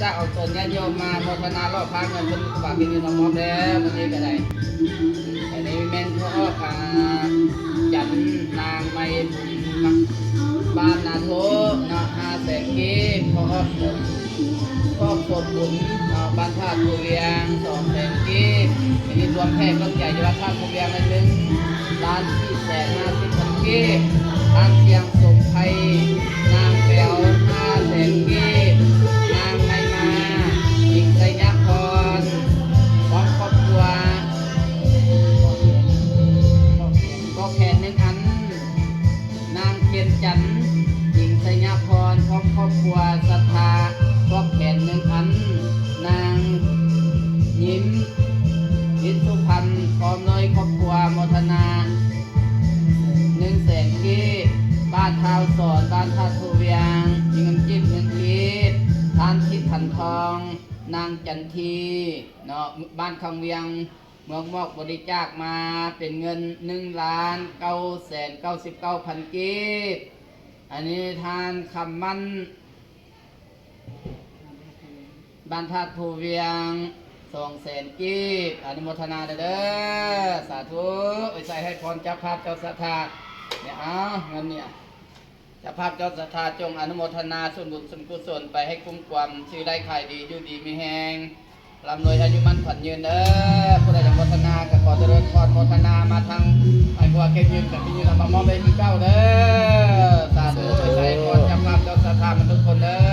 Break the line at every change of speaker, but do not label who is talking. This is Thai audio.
จะเอาตนญาติโยมมาโมทนารอบพระเงินเป็นกบากินเงินน้องมอบแล้ววันนี้ก็ได้อันนี้แม่นพ่ออ่าจันนางไม่บุญมักบ้านนาโทนะฮาแสงกีพ่อพ่อสดบุญบ้านท่าภูเวียงสองแสงกีอันนี้รวมแพทย์ก็ใหญ่จังหวัดท่าภูเวียงนั่นหนึ่งล้านสี่แสนห้าสิบพันกีทางเชียงสมไทย วโมทนาหนึ่งแสนกีบบ้านเท้าสอนบ้านท่าทูเวียงมีเงินจิบเงินกีบทานทิศพันทอง นางจันทีเนาะบ้านคำเวียงเมืองมอกบริจาคมาเป็นเงินหนึ่งล้านเก้าแสนเก้าสิบเก้าพันกีบอันนี้ทานคำมั่นบ้านท่าทูเวียง สองแสนกีบอนุโมทนาเด้อสาธุเอ้ใส่ให้พรเจ้าภาพเจ้าศรัทธาเนี่ยเอาเงินเนี่ยเจ้าภาพเจ้าศรัทธาจงอนุโมทนาส่วนบุญส่วนกุศลไปให้คุ้มความชื่อได้ขายดีอยู่ดีมีแหงร่ำรวยอายุมั่นขวัญยืนเด้อผู้ใดจะโมทนาก็ขอเจริญพรโมทนามาทางไอ้พวกเก็บยืนกับพี่ยืนเอามามอบให้พี่เก้าเด้อสาธุเอ้ใส่ให้พรเจ้าภาพเจ้าศรัทธามันทุกคนเด้อ